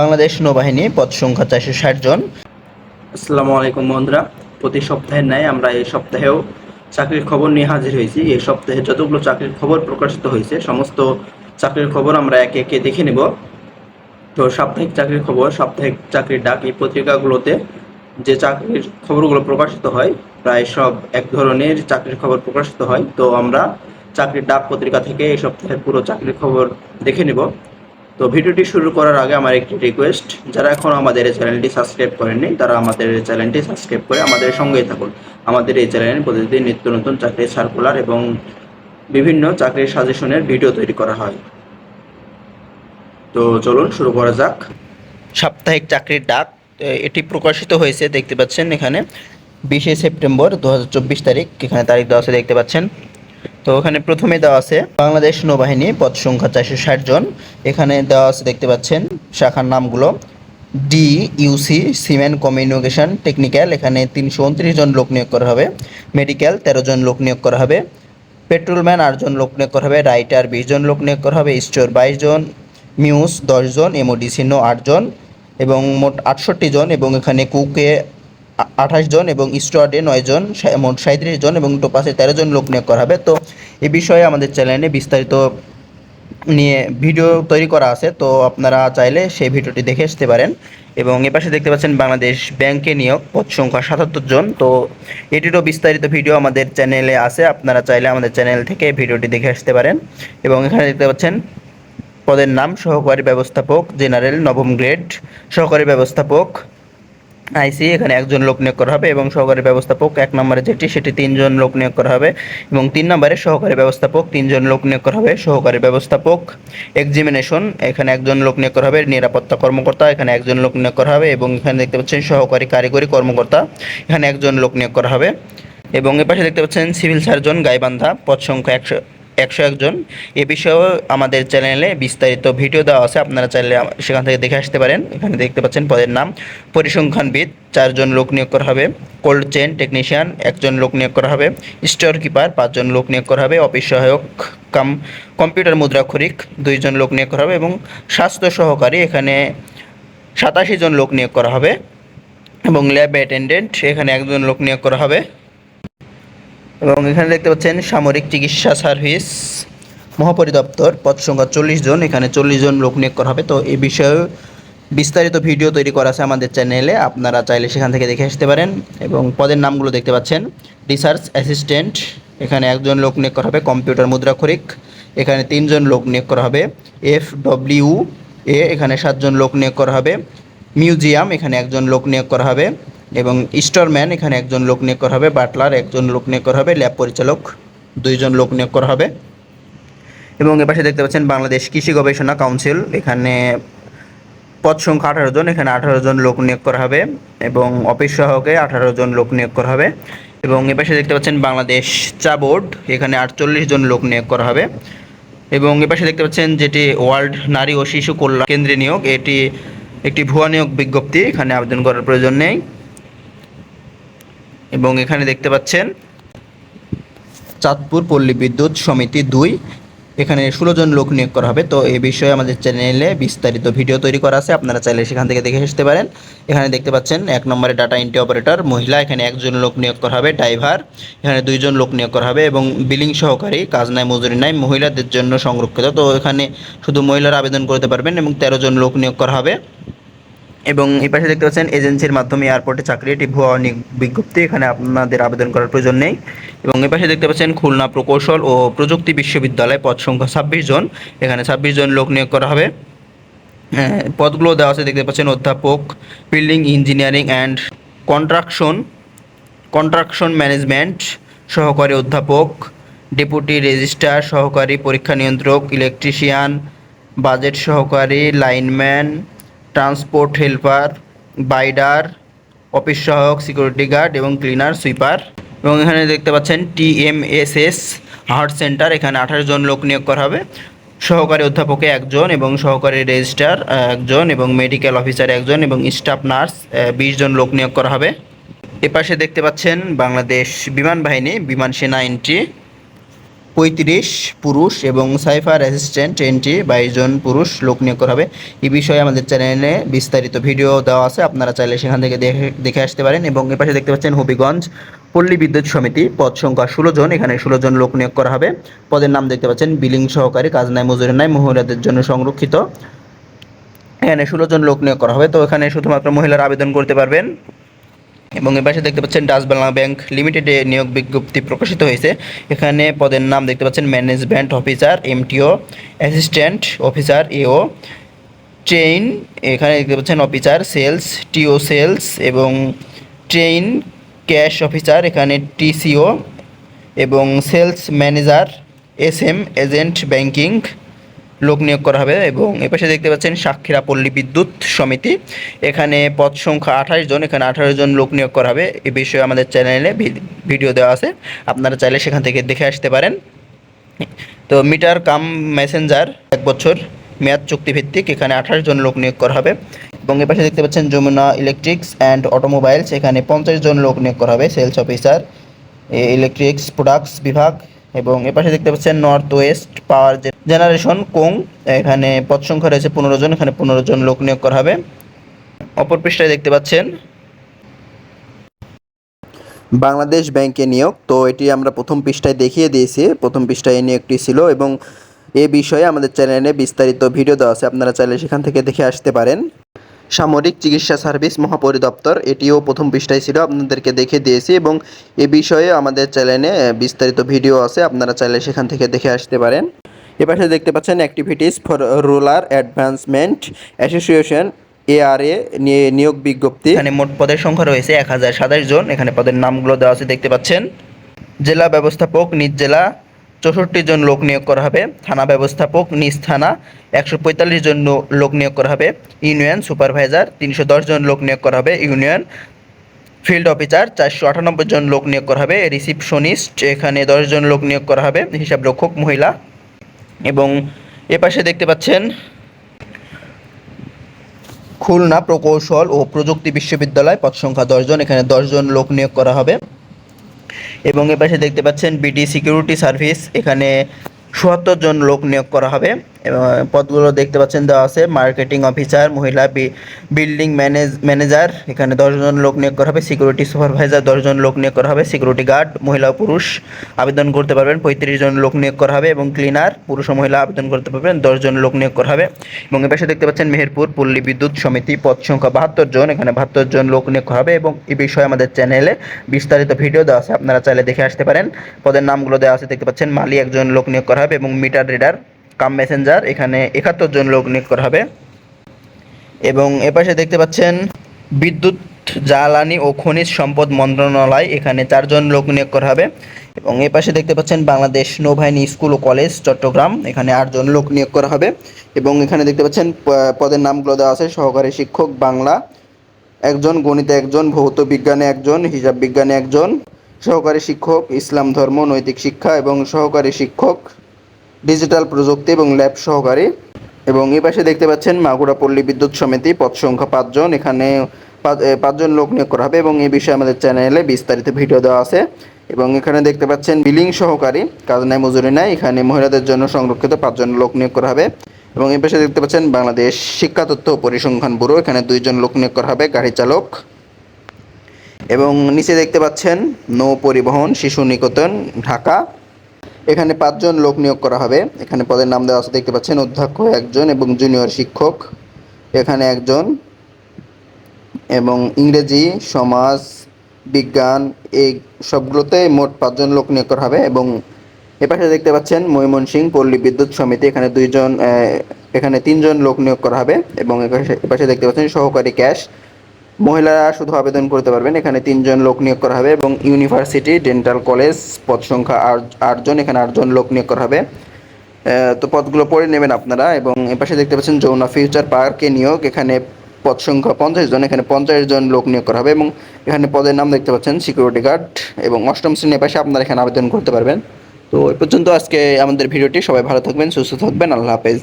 বাংলাদেশ নৌবাহিনী পদ সংখ্যা চারশো ষাট জন। আসসালামু আলাইকুম বন্ধুরা। প্রতি সপ্তাহের ন্যায় আমরা এই সপ্তাহেও চাকরির খবর নিয়ে হাজির হয়েছি। এই সপ্তাহে যতগুলো চাকরির খবর প্রকাশিত হয়েছে, সমস্ত চাকরির খবর আমরা একে একে দেখে নেব। তো সাপ্তাহিক চাকরির খবর, সাপ্তাহিক চাকরির ডাক এই পত্রিকাগুলোতে যে চাকরির খবরগুলো প্রকাশিত হয়, প্রায় সব এক ধরনের চাকরির খবর প্রকাশিত হয়। তো আমরা চাকরির ডাক পত্রিকা থেকে এই সপ্তাহের পুরো চাকরির খবর দেখে নেব। তো ভিডিওটি শুরু করার আগে আমার একটি রিকোয়েস্ট যারা এখন আমাদের এই চ্যানেলটি সাবস্ক্রাইব করেননি, তারা আমাদের এই চ্যানেলটি সাবস্ক্রাইব করে আমাদের সঙ্গেই থাকুন। আমাদের এই চ্যানেলে প্রতিদিন নিত্য নতুন চাকরির সার্কুলার এবং বিভিন্ন চাকরির সাজেশনের ভিডিও তৈরি করা হয়। তো চলুন শুরু করা যাক। সাপ্তাহিক চাকরির ডাক এটি প্রকাশিত হয়েছে, দেখতে পাচ্ছেন এখানে। বিশে সেপ্টেম্বর দু হাজার চব্বিশ তারিখ, এখানে তারিখ দেওয়া দেখতে পাচ্ছেন। তো এখানে প্রথমে দেওয়া আছে, বাংলাদেশ নৌবাহিনী পদ সংখ্যা চারশো ষাট জন। এখানে দেওয়া আছে, দেখতে পাচ্ছেন, শাখার নামগুলো। D UC cement communication technical, এখানে তিনশো উনত্রিশ জন লোক নিয়োগ করা হবে। মেডিকেল, তেরো জন লোক নিয়োগ করা হবে। পেট্রোলম্যান আটজন লোক নিয়োগ করা হবে। রাইটার, বিশ জন লোক নিয়োগ করা হবে। স্টোর, বাইশ জন। মিউস, দশ জন। এমওডিসিনো আটজন এবং মোট আটষট্টি জন। এবং এখানে কুকে আঠাশ জন এবং স্টোয়ার্ডে নয় জন মোট সাঁত্রিশ জন এবং টোপাসে তেরো জন লোক নিয়োগ করা হবে। তো এই বিষয়ে আমাদের চ্যানেলে বিস্তারিত নিয়ে ভিডিও তৈরি করা আছে, তো আপনারা চাইলে সেই ভিডিওটি দেখে আসতে পারেন। এবং এপাশে দেখতে পাচ্ছেন বাংলাদেশ ব্যাংকে নিয়োগ পদ সংখ্যা সাতাত্তর জন। তো এটিরও বিস্তারিত ভিডিও আমাদের চ্যানেলে আছে, আপনারা চাইলে আমাদের চ্যানেল থেকে ভিডিওটি দেখে আসতে পারেন। এবং এখানে দেখতে পাচ্ছেন পদের নাম, সহকারী ব্যবস্থাপক জেনারেল নবম গ্রেড, সহকারী ব্যবস্থাপক আইসি, এখানে একজন লোক নিয়োগ করা হবে এবং সহকারী ব্যবস্থাপক, এক নম্বরে যেটি সেটি তিনজন লোক নিয়োগ করা হবে এবং তিন নম্বরে সহকারী ব্যবস্থাপক, তিনজন লোক নিয়োগ করা হবে সহকারী ব্যবস্থাপক। এক্সামিনেশন এখানে একজন লোক নিয়োগ করা হবে নিরাপত্তা কর্মকর্তা, এখানে একজন লোক নিয়োগ করা হবে এবং এখানে দেখতে পাচ্ছেন সহকারী কারিগরি কর্মকর্তা, এখানে একজন লোক নিয়োগ করা হবে। এবং এপাশে দেখতে পাচ্ছেন সিভিল সার্জন গাইবান্ধা, পদ সংখ্যা একশো একশো একজন। এ বিষয়েও আমাদের চ্যানেলে বিস্তারিত ভিডিও দেওয়া আছে, আপনারা চাইলে সেখান থেকে দেখে আসতে পারেন। এখানে দেখতে পাচ্ছেন পদের নাম পরিসংখ্যানবিদ, চারজন লোক নিয়োগ করা হবে, কোল্ড চেন টেকনিশিয়ান, একজন লোক নিয়োগ করা হবে, স্টোর কিপার, পাঁচজন লোক নিয়োগ করা হবে, অফিস সহায়ক, কাম, কম্পিউটার মুদ্রাক্ষরিক, দুইজন লোক নিয়োগ করা হবে এবং স্বাস্থ্য সহকারী, এখানে সাতাশি জন লোক নিয়োগ করা হবে এবং ল্যাব অ্যাটেন্ডেন্ট, এখানে একজন লোক নিয়োগ করা হবে। এবং এখানে দেখতে পাচ্ছেন সামরিক চিকিৎসা সার্ভিস, মহাপরিদপ্তর, পদ সংখ্যা চল্লিশ জন, এখানে চল্লিশ জন লোক নিয়োগ করা হবে। তো এই বিষয়ে বিস্তারিত ভিডিও তৈরি করা আছে আমাদের চ্যানেলে, আপনারা চাইলে সেখান থেকে দেখে আসতে পারেন। এবং পদের নামগুলো দেখতে পাচ্ছেন, রিসার্চ অ্যাসিস্ট্যান্ট, এখানে একজন লোক নিয়োগ করা হবে, কম্পিউটার মুদ্রাক্ষরিক, এখানে তিনজন লোক নিয়োগ করা হবে এফ ডব্লিউ এ, এখানে সাতজন লোক নিয়োগ করা হবে, মিউজিয়াম, এখানে একজন লোক নিয়োগ করা হবে এবং স্টোরম্যান এখানে একজন লোক নিয়োগ করা হবে, বাটলার একজন লোক নিয়োগ করা হবে, ল্যাব পরিচালক দুইজন লোক নিয়োগ করা হবে। এবং এপাশে দেখতে পাচ্ছেন বাংলাদেশ কৃষি গবেষণা কাউন্সিল, এখানে পদ সংখ্যা আঠারো জন, এখানে আঠারো জন লোক নিয়োগ করা হবে এবং অফিস সহকে আঠারো জন লোক নিয়োগ করা হবে। এবং এপাশে দেখতে পাচ্ছেন বাংলাদেশ চা বোর্ড, এখানে আটচল্লিশ জন লোক নিয়োগ করা হবে। এবং এপাশে দেখতে পাচ্ছেন যেটি ওয়ার্ল্ড নারী ও শিশু কল্যাণ কেন্দ্রে নিয়োগ, এটি একটি ভুয়া নিয়োগ বিজ্ঞপ্তি, এখানে আবেদন করার প্রয়োজন নেই। এবং এখানে দেখতে পাচ্ছেন চাঁদপুর পল্লী বিদ্যুৎ সমিতি দুই। এখানে ষোলো জন লোক নিয়োগ করা হবে। তো এই বিষয়ে আমাদের চ্যানেলে বিস্তারিত ভিডিও তৈরি করা আছে। আপনারা চাইলে সেখান থেকে দেখে আসতে পারেন। এখানে দেখতে পাচ্ছেন এক নম্বরে ডাটা এন্ট্রি অপারেটর মহিলা। এখানে একজন লোক নিয়োগ করা হবে, ড্রাইভার। এখানে দুইজন লোক নিয়োগ করা হবে এবং বিলিং সহকারী কাজ নাই, মজুরি নাই, মহিলাদের জন্য সংরক্ষিত। তো এখানে শুধু মহিলারা আবেদন করতে পারবেন এবং তেরো জন লোক নিয়োগ করা হবে। এবং এই পাশে দেখতে পাচ্ছেন এজেন্সির মাধ্যমে এয়ারপোর্টে চাকরি এটি ভুয়া বিজ্ঞপ্তি এখানে আপনাদের আবেদন করার প্রয়োজন নেই। এবং এই পাশে দেখতে পাচ্ছেন খুলনা প্রকৌশল ও প্রযুক্তি বিশ্ববিদ্যালয় পদ সংখ্যা ছাব্বিশ জন। এখানে ছাব্বিশ জন লোক নিয়োগ করা হবে। হ্যাঁ, পদগুলো দেওয়া আছে দেখতে পাচ্ছেন অধ্যাপক building engineering and construction construction management সহকারী অধ্যাপক ডেপুটি রেজিস্ট্রার সহকারী পরীক্ষা নিয়ন্ত্রক ইলেকট্রিশিয়ান বাজেট সহকারী লাইনম্যান ট্রান্সপোর্ট হেল্পার, বাইডার, অফিস সহায়ক, সিকিউরিটি গার্ড এবং ক্লিনার, সুইপার। এবং এখানে দেখতে পাচ্ছেন টিএমএসএস হার্ট সেন্টার, এখানে আঠারো জন লোক নিয়োগ করা হবে। সহকারী অধ্যাপকে একজন এবং সহকারী রেজিস্ট্রার একজন এবং মেডিকেল অফিসার একজন এবং স্টাফ নার্স বিশ জন লোক নিয়োগ করা হবে। এপাশে দেখতে পাচ্ছেন বাংলাদেশ বিমান বাহিনী, বিমান সেনা এন্ট্রি। পঁয়ত্রিশ পুরুষ এবং সাইফার অ্যাসিস্ট্যান্ট এন্ট্রি বাইশ জন পুরুষ লোক নিয়োগ করা হবে। এই বিষয়ে আমাদের চ্যানেলে বিস্তারিত ভিডিও দেওয়া আছে, আপনারা চাইলে সেখান থেকে দেখে দেখে আসতে পারেন এবং এপাশে দেখতে পাচ্ছেন হবিগঞ্জ পল্লী বিদ্যুৎ সমিতি, পদ সংখ্যা ষোলো জন, এখানে ষোলো জন লোক নিয়োগ করা হবে। পদের নাম দেখতে পাচ্ছেন বিলিং সহকারী কাজ নাই মজুরি নাই মহিলাদের জন্য সংরক্ষিত। এখানে ষোলো জন লোক নিয়োগ করা হবে, তো এখানে শুধুমাত্র মহিলারা আবেদন করতে পারবেন। এবং এ পাশে দেখতে পাচ্ছেন ডাচ বাংলা ব্যাংক লিমিটেডে নিয়োগ বিজ্ঞপ্তি প্রকাশিত হয়েছে। এখানে পদের নাম দেখতে পাচ্ছেন management officer, MTO, assistant officer, AO, train, এখানে দেখতে পাচ্ছেন অফিসার, সেলস, টিও সেলস এবং ট্রেইন, ক্যাশ অফিসার, এখানে টিসিও এবং sales manager S M agent banking লোক নিয়োগ করা হবে এবং এপাশে দেখতে পাচ্ছেন সাক্ষীরা পল্লী বিদ্যুৎ সমিতি। এখানে পদ সংখ্যা আঠাশ জন, এখানে আঠারো জন লোক নিয়োগ করা হবে। এ বিষয়ে আমাদের চ্যানেলে ভিডিও দেওয়া আছে। আপনারা চাইলে সেখান থেকে দেখে আসতে পারেন। তো মিটার কাম মেসেঞ্জার এক বছর মেয়াদ চুক্তিভিত্তিক, এখানে আঠাশ জন লোক নিয়োগ করা হবে। এবং এপাশে দেখতে পাচ্ছেন যমুনা ইলেকট্রিক্স অ্যান্ড অটোমোবাইলস, এখানে পঞ্চাশ জন লোক নিয়োগ করা হবে, সেলস অফিসার ইলেকট্রিক্স প্রোডাক্টস বিভাগ। এবং এপাশে দেখতে পাচ্ছেন north west power generation co, এখানে পদ সংখ্যা রয়েছে পনেরো জন, এখানে পনেরো জন লোক নিয়োগ করা হবে। অপর পৃষ্ঠায় দেখতে পাচ্ছেন, বাংলাদেশ ব্যাংকে নিয়োগ। তো এটি আমরা প্রথম পৃষ্ঠায় দেখিয়ে দিয়েছি। প্রথম পৃষ্ঠায় এই নিয়োগটি ছিল এবং এ বিষয়ে আমাদের চ্যানেলে বিস্তারিত ভিডিও দেওয়া আছে। আপনারা চাইলে সেখান থেকে দেখে আসতে পারেন। সামরিক চিকিৎসা সার্ভিস মহাপরিদপ্তর, এটিও প্রথম পৃষ্ঠায় ছিল, আপনাদেরকে দেখে দিয়েছি এবং এ বিষয়ে আমাদের চ্যানেলে বিস্তারিত ভিডিও আছে, আপনারা চাইলে সেখান থেকে দেখে আসতে পারেন। এপাশে দেখতে পাচ্ছেন activities for rural advancement association ARA নিয়ে নিয়োগ বিজ্ঞপ্তি। এখানে মোট পদের সংখ্যা রয়েছে এক হাজার সাতাশ জন। এখানে পদের নামগুলো দেওয়া আছে, দেখতে পাচ্ছেন। জেলা ব্যবস্থাপক নিজ জেলা চৌষট্টি জন লোক নিয়োগ করা হবে। থানা ব্যবস্থাপক নিজ থানা একশো পঁয়তাল্লিশ জন লোক নিয়োগ করা হবে। ইউনিয়ন সুপারভাইজার তিনশো দশ জন লোক নিয়োগ করা হবে। ইউনিয়ন ফিল্ড অফিসার চারশো আটানব্বই জন লোক নিয়োগ করা হবে। রিসিপশনিস্ট এখানে দশ জন লোক নিয়োগ করা হবে। হিসাব রক্ষক মহিলা এবং এ পাশে দেখতে পাচ্ছেন খুলনা প্রকৌশল ও প্রযুক্তি বিশ্ববিদ্যালয়, পদ সংখ্যা দশজন এখানে দশজন লোক নিয়োগ করা হবে। এবং এ পাশে দেখতে পাচ্ছেন বিটি সিকিউরিটি সার্ভিস এখানে চুয়াত্তর জন লোক নিয়োগ করা হবে। পদগুলো দেখতে পাচ্ছেন, দেওয়া আছে মার্কেটিং অফিসার মহিলা বিল্ডিং ম্যানেজ ম্যানেজার এখানে দশজন লোক নিয়োগ করা হবে সিকিউরিটি সুপারভাইজার দশজন লোক নিয়োগ করা হবে সিকিউরিটি গার্ড মহিলা ও পুরুষ আবেদন করতে পারবেন, পঁয়ত্রিশ জন লোক নিয়োগ করা হবে এবং ক্লিনার পুরুষ ও মহিলা আবেদন করতে পারবেন, দশজন লোক নিয়োগ করা হবে এবং এ পাশে দেখতে পাচ্ছেন মেহেরপুর পল্লী বিদ্যুৎ সমিতি, পদ সংখ্যা বাহাত্তর জন, এখানে বাহাত্তর জন লোক নিয়োগ করা হবে এবং এ বিষয়ে আমাদের চ্যানেলে বিস্তারিত ভিডিও দেওয়া আছে, আপনারা চাইলে দেখে আসতে পারেন, পদের নামগুলো দেওয়া আছে, দেখতে পাচ্ছেন, মালি একজন লোক নিয়োগ করা হবে এবং মিটার রিডার কাম মেসেঞ্জার, এখানে একাত্তর জন লোক নিয়োগ করা হবে। এবং এপাশে দেখতে পাচ্ছেন, বিদ্যুৎ, জ্বালানি ও খনিজ সম্পদ মন্ত্রণালয়, এখানে চারজন লোক নিয়োগ করা হবে। এবং এ পাশে দেখতে পাচ্ছেন, বাংলাদেশ নৌবাহিনী স্কুল ও কলেজ, চট্টগ্রাম, এখানে আটজন লোক নিয়োগ করা হবে। এবং এখানে দেখতে পাচ্ছেন পদের নামগুলো দেওয়া আছে, সহকারী শিক্ষক, বাংলা, একজন, গণিতে একজন, ভৌত বিজ্ঞানে একজন, হিসাব বিজ্ঞানে একজন, সহকারী শিক্ষক, ইসলাম ধর্ম, নৈতিক শিক্ষা এবং সহকারী শিক্ষক ডিজিটাল প্রযুক্তি এবং ল্যাব সহকারী। এবং এই পাশে দেখতে পাচ্ছেন মাগুরা পল্লী বিদ্যুৎ সমিতি, পদ সংখ্যা পাঁচজন। এখানে পাঁচ- পাঁচজন লোক নিয়োগ করা হবে এবং এই বিষয়ে আমাদের চ্যানেলে বিস্তারিত ভিডিও দেওয়া আছে। এবং এখানে দেখতে পাচ্ছেন বিলিং সহকারী, কাজ নাই, মজুরি নেয় এখানে মহিলাদের জন্য সংরক্ষিত পাঁচজন লোক নিয়োগ করা হবে। এবং এই পাশে দেখতে পাচ্ছেন বাংলাদেশ শিক্ষা তথ্য পরিসংখ্যান ব্যুরো। এখানে দুইজন লোক নিয়োগ করা হবে, গাড়ি চালক। এবং নিচে দেখতে পাচ্ছেন নৌ পরিবহন, শিশু নিকেতন, ঢাকা। এখানে পাঁচজন লোক নিয়োগ করা হবে। এখানে পদের নাম দেওয়া আছে, দেখতে পাচ্ছেন, অধ্যক্ষ একজন এবং জুনিয়র শিক্ষক। এখানে একজন এবং ইংরেজি, সমাজ, বিজ্ঞান, এই সবগুলোতে মোট পাঁচজন লোক নিয়োগ করা হবে এবং এপাশে দেখতে পাচ্ছেন ময়মনসিংহ পল্লী বিদ্যুৎ সমিতি। এখানে দুইজন এখানে তিনজন লোক নিয়োগ করা হবে এবং এপাশে দেখতে পাচ্ছেন সহকারী ক্যাশ মহিলারা শুধু আবেদন করতে পারবেন। এখানে তিনজন লোক নিয়োগ করা হবে এবং ইউনিভার্সিটি, ডেন্টাল কলেজ, পদ সংখ্যা আট- আটজন, এখানে আটজন লোক নিয়োগ করা হবে। তো পদগুলো পড়ে নেবেন আপনারা এবং এপাশে দেখতে পাচ্ছেন যৌনা ফিউচার পার্কে নিয়োগ। এখানে পদ সংখ্যা পঞ্চাশ জন, এখানে পঞ্চাশ জন লোক নিয়োগ করা হবে এবং এখানে পদের নাম দেখতে পাচ্ছেন সিকিউরিটি গার্ড এবং অষ্টম শ্রেণির পাশে আপনারা এখানে আবেদন করতে পারবেন। তো এই পর্যন্ত আজকে আমাদের ভিডিওটি। সবাই ভালো থাকবেন, সুস্থ থাকবেন। আল্লাহ হাফেজ।